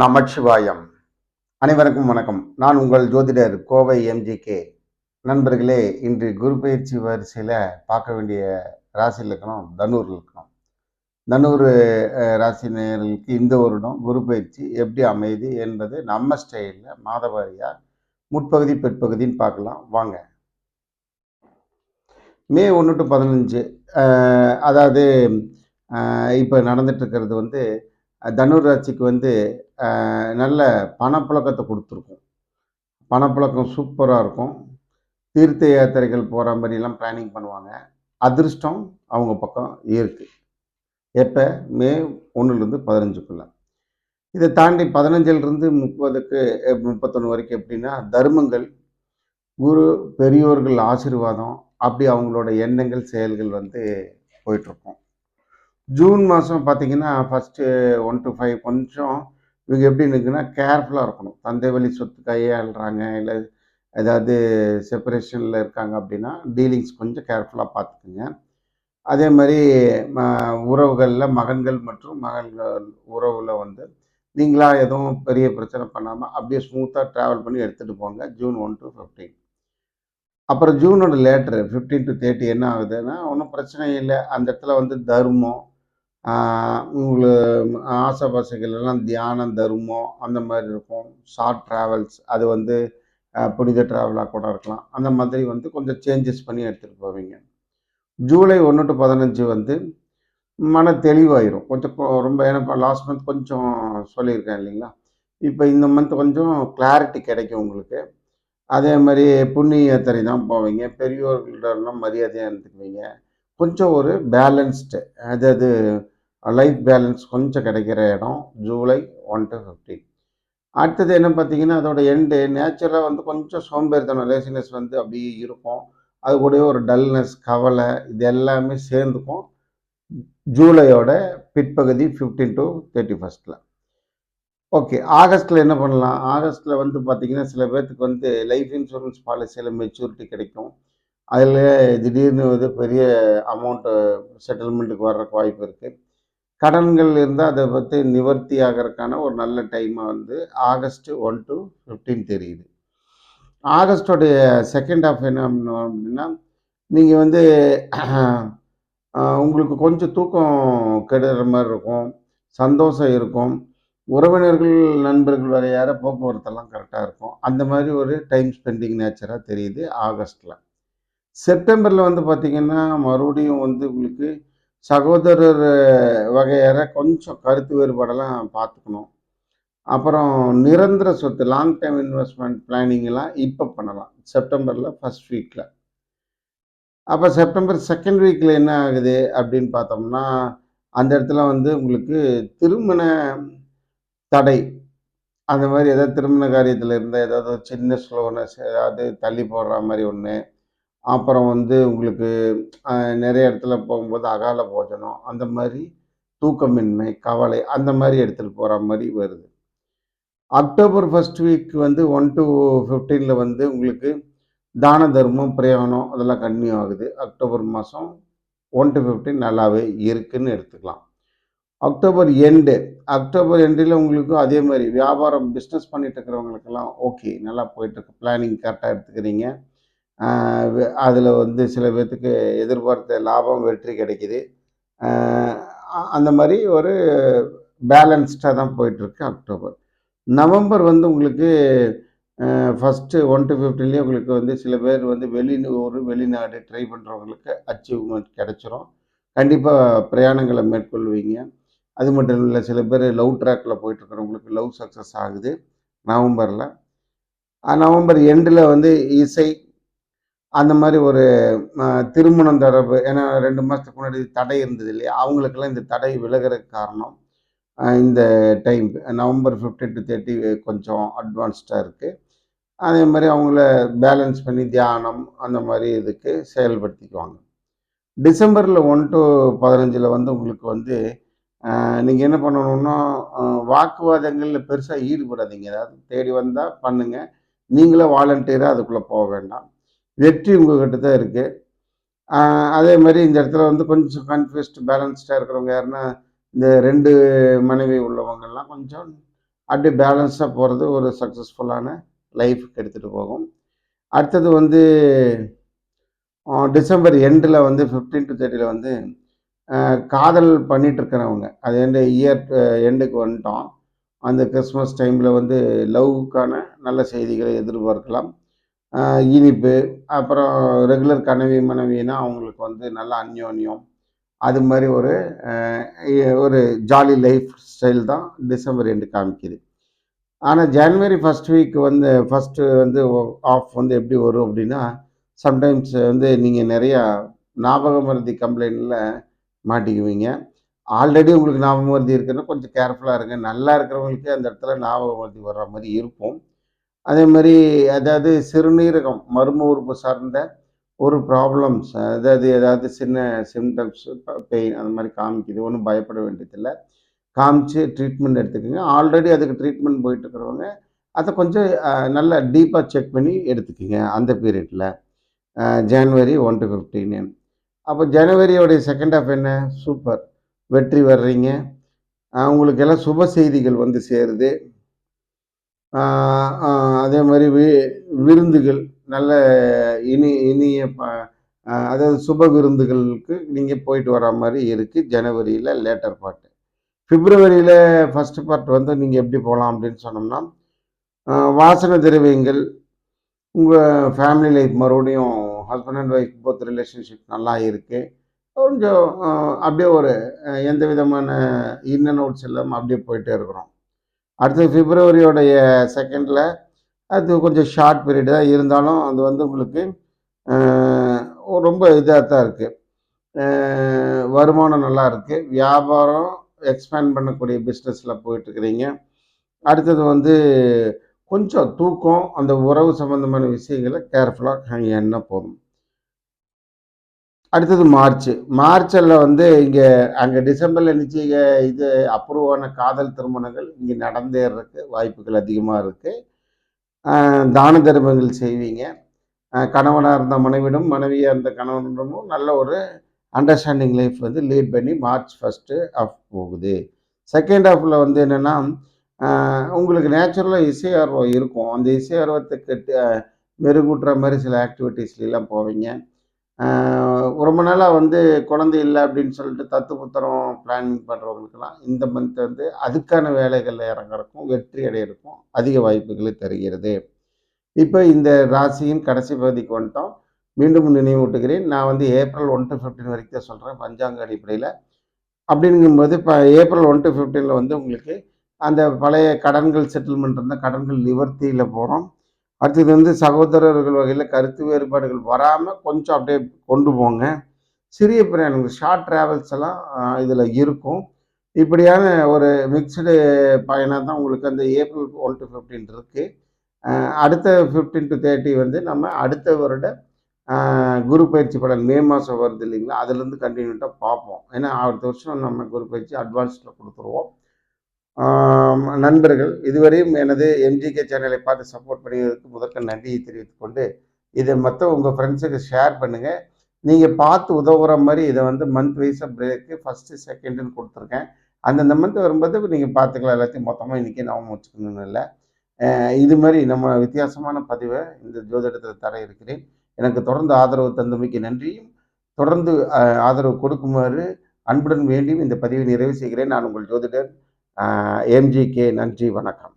நமச்சிவாயம். அனைவருக்கும் வணக்கம். நான் உங்கள் ஜோதிடர் கோவை எம்ஜிகே நண்பர்களே இன்று குரு பயிற்சி வரிசையில் பார்க்க வேண்டிய ராசி இலக்கணம் தனூர் இலக்கணம் தனுர் ராசி இந்த வருடம் குரு பயிற்சி எப்படி அமையுது என்பது நம்ம ஸ்டைலில் மாதவாரியாக முற்பகுதி பிற்பகுதின்னு பார்க்கலாம். வாங்க. மே ஒன்று டு பதினஞ்சு அதாவது இப்போ நடந்துட்டு இருக்கிறது வந்து தனுர் ராசிக்கு வந்து நல்ல பணப்புழக்கத்தை கொடுத்துருக்கும். பணப்புழக்கம் சூப்பராக இருக்கும். தீர்த்த யாத்திரைகள் போகிற மாதிரிலாம் பிளானிங் பண்ணுவாங்க. அதிர்ஷ்டம் அவங்க பக்கம் இருக்குது எப்போ? மே ஒன்றுலேருந்து பதினஞ்சுக்குள்ள. இதை தாண்டி பதினஞ்சிலிருந்து முப்பதுக்கு முப்பத்தொன்று வரைக்கும் எப்படின்னா தர்மங்கள் குரு பெரியோர்கள் ஆசீர்வாதம் அப்படி அவங்களோட எண்ணங்கள் செயல்கள் வந்து போயிட்டுருக்கும். ஜூன் மாதம் பார்த்தீங்கன்னா ஃபஸ்ட்டு ஒன் டு ஃபைவ் கொஞ்சம் இவங்க எப்படி இருக்குன்னா கேர்ஃபுல்லாக இருக்கணும். தந்தை வழி சொத்து கையாளுறாங்க இல்லை ஏதாவது செப்பரேஷனில் இருக்காங்க அப்படின்னா டீலிங்ஸ் கொஞ்சம் கேர்ஃபுல்லாக பார்த்துக்குங்க அதே மாதிரி உறவுகளில் மகன்கள் மற்றும் மகள்கள் உறவில் வந்து நீங்களா எதுவும் பெரிய பிரச்சனை பண்ணாமல் அப்படியே ஸ்மூத்தாக ட்ராவல் பண்ணி எடுத்துகிட்டு போங்க ஜூன் ஒன் டு ஃபிஃப்டீன் அப்புறம் ஜூனோட லேட்டரு ஃபிஃப்டீன் டு தேர்ட்டி என்ன ஆகுதுன்னா ஒன்றும் பிரச்சனை இல்லை. அந்த இடத்துல வந்து தர்மம் உங்களுக்கு ஆசைபாசைகள் எல்லாம் தியானம் தர்மம் அந்த மாதிரி இருக்கும். ஷார்ட் ட்ராவல்ஸ் அது வந்து புனித ட்ராவலாக கூட இருக்கலாம். அந்த மாதிரி வந்து கொஞ்சம் சேஞ்சஸ் பண்ணி எடுத்துகிட்டு போவீங்க. ஜூலை ஒன்று டு பதினஞ்சு வந்து மன தெளிவாயிரும். கொஞ்சம் கொ- ரொம்ப ஏன்னா லாஸ்ட் மந்த் கொஞ்சம் சொல்லியிருக்கேன் இல்லைங்களா? இப்போ இந்த மந்த் கொஞ்சம் கிளாரிட்டி கிடைக்கும் உங்களுக்கு. அதே மாதிரி புண்ணிய யாத்திரை தான் போவீங்க. பெரியோர்களிடம் மரியாதையாக இருந்துக்குவீங்க. கொஞ்சம் ஒரு பேலன்ஸ்டு அதாவது லைஃப் பேலன்ஸ் கொஞ்சம் கிடைக்கிற இடம் ஜூலை ஒன் டு ஃபிஃப்டீன் அடுத்தது என்ன பார்த்தீங்கன்னா அதோட எண்டு நேச்சுரலாக வந்து கொஞ்சம் சோம்பேறித்தனம் லேசினஸ் வந்து அப்படியே இருக்கும். அது கூடவே ஒரு டல்னஸ் கவலை இது எல்லாமே சேர்ந்துக்கும். ஜூலையோட பிற்பகுதி ஃபிஃப்டீன் டு தேர்ட்டி ஃபஸ்ட்டில் ஓகே ஆகஸ்ட்டில் என்ன பண்ணலாம்? ஆகஸ்ட்டில் வந்து பார்த்திங்கன்னா சில பேர்த்துக்கு வந்து லைஃப் இன்சூரன்ஸ் பாலிசியில் மெச்சூரிட்டி கிடைக்கும். அதில் திடீர்னு வந்து பெரிய அமௌண்ட்டு செட்டில்மெண்ட்டுக்கு வர்றதுக்கு வாய்ப்பு இருக்குது கடன்கள் இருந்தால் அதை பற்றி நிவர்த்தி ஆகிறதுக்கான ஒரு நல்ல டைமாக வந்து ஆகஸ்ட் ஒன் டு ஃபிஃப்டீன் தெரியுது. ஆகஸ்டோடைய செகண்ட் ஆஃப் என்ன அப்படின்னா நீங்கள் வந்து உங்களுக்கு கொஞ்சம் தூக்கம் கெடுற மாதிரி இருக்கும் சந்தோஷம் இருக்கும் உறவினர்கள் நண்பர்கள் வரையார போக்குவரத்தெல்லாம் கரெக்டாக இருக்கும். அந்த மாதிரி ஒரு டைம் ஸ்பெண்டிங் நேச்சராக தெரியுது ஆகஸ்ட்டில் செப்டம்பரில் வந்து பார்த்திங்கன்னா மறுபடியும் வந்து உங்களுக்கு சகோதரர் வகையார கொஞ்சம் கருத்து வேறுபாடெல்லாம் பார்த்துக்கணும். அப்புறம் நிரந்தர சொத்து லாங் டைம் இன்வெஸ்ட்மெண்ட் பிளானிங்லாம் இப்போ பண்ணலாம். செப்டம்பரில் ஃபஸ்ட் வீக்கில் அப்போ செப்டம்பர் செகண்ட் வீக்கில் என்ன ஆகுது அப்படின்னு பார்த்தோம்னா அந்த இடத்துல வந்து உங்களுக்கு திருமண தடை. அந்த மாதிரி ஏதாவது திருமண காரியத்தில் இருந்தால் ஏதாவது சின்ன ஸ்லோனஸ் ஏதாவது தள்ளி போடுற மாதிரி ஒன்று அப்புறம் வந்து உங்களுக்கு நிறைய இடத்துல போகும்போது அகால போஜனம் அந்த மாதிரி தூக்கமின்மை கவலை அந்த மாதிரி எடுத்துகிட்டு போகிற மாதிரி வருது. அக்டோபர் ஃபஸ்ட் வீக் வந்து ஒன் டு ஃபிஃப்டீனில் வந்து உங்களுக்கு தான தர்மம் பிரயாணம் அதெல்லாம் கன்னியூ ஆகுது. அக்டோபர் மாதம் ஒன் டு ஃபிஃப்டீன் நல்லாவே இருக்குன்னு எடுத்துக்கலாம். அக்டோபர் எண்டு அக்டோபர் எண்டில் உங்களுக்கு அதே மாதிரி வியாபாரம் பிஸ்னஸ் பண்ணிட்டு இருக்கிறவங்களுக்கெல்லாம் ஓகே நல்லா போயிட்டுருக்கு பிளானிங் கரெக்டாக எடுத்துக்கிறீங்க. அதில் வந்து சில பேர்த்துக்கு எதிர்பார்த்த லாபம் வெற்றி கிடைக்குது. அந்த மாதிரி ஒரு பேலன்ஸ்டாக தான் போயிட்டுருக்கு அக்டோபர். நவம்பர் வந்து உங்களுக்கு ஃபஸ்ட்டு ஒன் டு ஃபிஃப்டீன்லேயே உங்களுக்கு வந்து சில பேர் வந்து வெளியூர் வெளிநாடு ட்ரை பண்ணுறவங்களுக்கு அச்சீவ்மெண்ட் கிடைச்சிரும். கண்டிப்பாக பிரயாணங்களை மேற்கொள்வீங்க. அது மட்டும் இல்லை சில பேர் லவ் ட்ராக்கில் போயிட்டுருக்கிறவங்களுக்கு லவ் சக்ஸஸ் ஆகுது நவம்பரில். நவம்பர் எண்டில் வந்து இசை அந்த மாதிரி ஒரு திருமணம் தொடர்பு ஏன்னா ரெண்டு மாதத்துக்கு முன்னாடி தடை இருந்தது இல்லையா? அவங்களுக்கெல்லாம் இந்த தடை விலகிறதுக்கு காரணம் இந்த டைம் நவம்பர் 15 டு தேர்ட்டி கொஞ்சம் அட்வான்ஸ்டாக இருக்குது அதே மாதிரி அவங்கள பேலன்ஸ் பண்ணி தியானம் அந்த மாதிரி இதுக்கு செயல்படுத்திக்குவாங்க. டிசம்பரில் ஒன் டு பதினஞ்சில் வந்து உங்களுக்கு வந்து நீங்கள் என்ன பண்ணணும்னா வாக்குவாதங்களில் பெருசாக ஈடுபடாதீங்க. ஏதாவது தேடி வந்தால் பண்ணுங்கள் நீங்களே வாலண்டியராக அதுக்குள்ளே போக வேண்டாம். வெற்றி உங்ககிட்ட தான் இருக்குது அதே மாதிரி இந்த இடத்துல வந்து கொஞ்சம் கன்ஃபியூஸ்ட் பேலன்ஸ்டாக இருக்கிறவங்க யாருன்னா இந்த ரெண்டு மனைவி உள்ளவங்கெல்லாம் கொஞ்சம் அப்படி பேலன்ஸாக போகிறது ஒரு சக்ஸஸ்ஃபுல்லான லைஃப்க்கு எடுத்துகிட்டு போகும். அடுத்தது வந்து டிசம்பர் எண்டில் வந்து ஃபிஃப்டீன் டு தேர்ட்டியில் வந்து காதல் பண்ணிகிட்டு இருக்கிறவங்க. அது எந்த இயர் எண்டுக்கு வந்துட்டோம். அந்த கிறிஸ்மஸ் டைமில் வந்து லவ்வுக்கான நல்ல செய்திகளை எதிர்பார்க்கலாம். இனிப்பு அப்புறம் ரெகுலர் கனவி மனைவினா அவங்களுக்கு வந்து நல்ல அந்யோன்யம். அது மாதிரி ஒரு ஒரு ஜாலி லைஃப் ஸ்டைல் தான் டிசம்பர் எண்டு காமிக்குது. ஆனால் ஜனவரி ஃபஸ்ட் வீக் வந்து ஃபஸ்ட்டு வந்து ஆஃப் வந்து எப்படி வரும் அப்படின்னா சம்டைம்ஸ் வந்து நீங்கள் நிறையா ஞாபக மருதி கம்ப்ளைண்ட்டில் மாட்டிக்குவீங்க. ஆல்ரெடி உங்களுக்கு ஞாபகம் மருதி இருக்குன்னா கொஞ்சம் கேர்ஃபுல்லாக இருங்க. நல்லா இருக்கிறவங்களுக்கு அந்த இடத்துல ஞாபக மருதி வர்ற மாதிரி இருக்கும். அதே மாதிரி அதாவது சிறுநீரகம் மர்ம உறுப்பு சார்ந்த ஒரு ப்ராப்ளம்ஸ் அதாவது ஏதாவது சின்ன சிம்டம்ஸ் பெயின் அந்த மாதிரி காமிக்குது. ஒன்றும் பயப்பட வேண்டியதில்லை. காமிச்சு ட்ரீட்மெண்ட் எடுத்துக்கோங்க. ஆல்ரெடி அதுக்கு ட்ரீட்மெண்ட் போயிட்டு இருக்கிறவங்க அதை கொஞ்சம் நல்லா டீப்பாக செக் பண்ணி எடுத்துக்கோங்க அந்த பீரியடில் ஜனவரி ஒன் டு ஃபிஃப்டீனு அப்போ ஜனவரியோடைய செகண்ட் ஹாஃப் என்ன? சூப்பர் வெற்றி வர்றீங்க. அவங்களுக்கெல்லாம் சுப செய்திகள் வந்து சேருது. அதே மாதிரி வி விருந்துகள் நல்ல இனி இனிய ப அதாவது சுப விருந்துகளுக்கு நீங்கள் போயிட்டு வர மாதிரி இருக்குது ஜனவரியில் லேட்டர் பார்ட்டு பிப்ரவரியில் ஃபஸ்ட்டு பார்ட் வந்து நீங்கள் எப்படி போகலாம் அப்படின்னு சொன்னோம்னா வாசனை திரவியங்கள் உங்கள் ஃபேமிலி லைஃப் மறுபடியும் husband and wife both relationship நல்லா இருக்குது கொஞ்சம் அப்படியே ஒரு எந்த விதமான இன் அண்ட் அவுட்ஸ் இல்லாமல் அப்படியே போயிட்டே இருக்கிறோம். அடுத்து பிப்ரவரியோடைய செகண்டில் அது கொஞ்சம் ஷார்ட் பீரியட் தான் இருந்தாலும் அது வந்து உங்களுக்கு ரொம்ப இதாக தான் இருக்குது வருமானம் நல்லா இருக்குது வியாபாரம் எக்ஸ்பேண்ட் பண்ணக்கூடிய பிஸ்னஸில் போயிட்டுருக்குறீங்க அடுத்தது வந்து கொஞ்சம் தூக்கம் அந்த உறவு சம்மந்தமான விஷயங்களை கேர்ஃபுல்லாக என்ன போதும். அடுத்தது மார்ச். மார்ச்சில் வந்து இங்கே அங்கே டிசம்பரில் நிச்சய இது அப்ரூவான காதல் திருமணங்கள் இங்கே நடந்தேறதுக்கு வாய்ப்புகள் அதிகமாக இருக்குது தான தர்மங்கள் செய்வீங்க. கணவனாக இருந்த மனைவிடம் மனைவியாக இருந்த கணவனிடமும் நல்ல ஒரு அண்டர்ஸ்டாண்டிங் லைஃப் வந்து லீட் பண்ணி மார்ச் ஃபஸ்ட்டு ஆஃப் போகுது. செகண்ட் ஆஃபில் வந்து என்னென்னா உங்களுக்கு நேச்சுரலாக இசை ஆர்வம் இருக்கும். அந்த இசை ஆர்வத்துக்கு மெருகூட்டுற மாதிரி சில ஆக்டிவிட்டீஸ்லாம் போவீங்க. ரொம்ப நாளாக வந்து குழந்தை இல்லை அப்படின்னு சொல்லிட்டு தத்து புத்திரம் பிளானிங் பண்ணுறவங்களுக்கெல்லாம் இந்த மந்த் வந்து அதுக்கான வேலைகளில் இறங்குறக்கும் வெற்றி அடையிறக்கும் அதிக வாய்ப்புகளை தருகிறது. இப்போ இந்த ராசியின் கடைசி பகுதிக்கு வந்துட்டோம். மீண்டும் நினைவூட்டுகிறேன். நான் வந்து ஏப்ரல் ஒன் டு ஃபிஃப்டீன் வரைக்கும் தான் சொல்கிறேன் பஞ்சாங்க அடிப்படையில். அப்படிங்கும்போது இப்போ ஏப்ரல் ஒன் டு ஃபிஃப்டீனில் வந்து உங்களுக்கு அந்த பழைய கடன்கள் செட்டில்மெண்ட் இருந்தால் கடன்கள் நிவர்த்தியில் போகிறோம் அடுத்தது வந்து சகோதரர்கள் வகையில் கருத்து வேறுபாடுகள் வராமல் கொஞ்சம் அப்படியே கொண்டு போங்க. சிறிய பிரயாணங்கள் ஷார்ட் ட்ராவல்ஸ் எல்லாம் இதில் இருக்கும். இப்படியான ஒரு மிக்சடு பயணம் தான் உங்களுக்கு அந்த ஏப்ரல் ஒன் டு ஃபிஃப்டீன் இருக்குது அடுத்த ஃபிஃப்டீன் டு தேர்ட்டி வந்து நம்ம அடுத்த வருட குரு பயிற்சி பலன் மே மாதம் வருது இல்லைங்களா? அதுலேருந்து கண்டினியூட்டாக பார்ப்போம். ஏன்னா அடுத்த வருஷம் நம்ம குரு பயிற்சி அட்வான்ஸில் கொடுத்துருவோம். நண்பர்கள் இதுவரையும் எனது எம்ஜிகே சேனலை பார்த்து சப்போர்ட் பண்ணியதற்கு முதற்க நன்றியை தெரிவித்துக் கொண்டு இதை மற்ற உங்கள் ஃப்ரெண்ட்ஸுக்கு ஷேர் பண்ணுங்கள் நீங்கள் பார்த்து உதவுற மாதிரி இதை வந்து மந்த் வைஸாக பிரேக்கு ஃபஸ்ட்டு செகண்டுன்னு கொடுத்துருக்கேன். அந்தந்த மந்த் வரும்போது நீங்கள் பார்த்துக்கலாம் எல்லாத்தையும் மொத்தமாக இன்றைக்கி நான் வச்சுக்கணும்னு இல்லை. இது மாதிரி நம்ம வித்தியாசமான பதிவை இந்த ஜோதிடத்தில் தர இருக்கிறேன். எனக்கு தொடர்ந்து ஆதரவு தந்தமைக்கு நன்றியும். தொடர்ந்து ஆதரவு கொடுக்குமாறு அன்புடன் வேண்டியும் இந்த பதிவை நிறைவு செய்கிறேன். நான் உங்கள் ஜோதிடர் எம்ஜிகே நன்றி வணக்கம்.